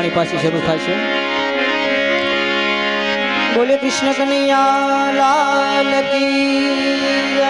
વાણી પાછી શરૂ થાય છે. બોલે કૃષ્ણ કનૈયા લાલ કી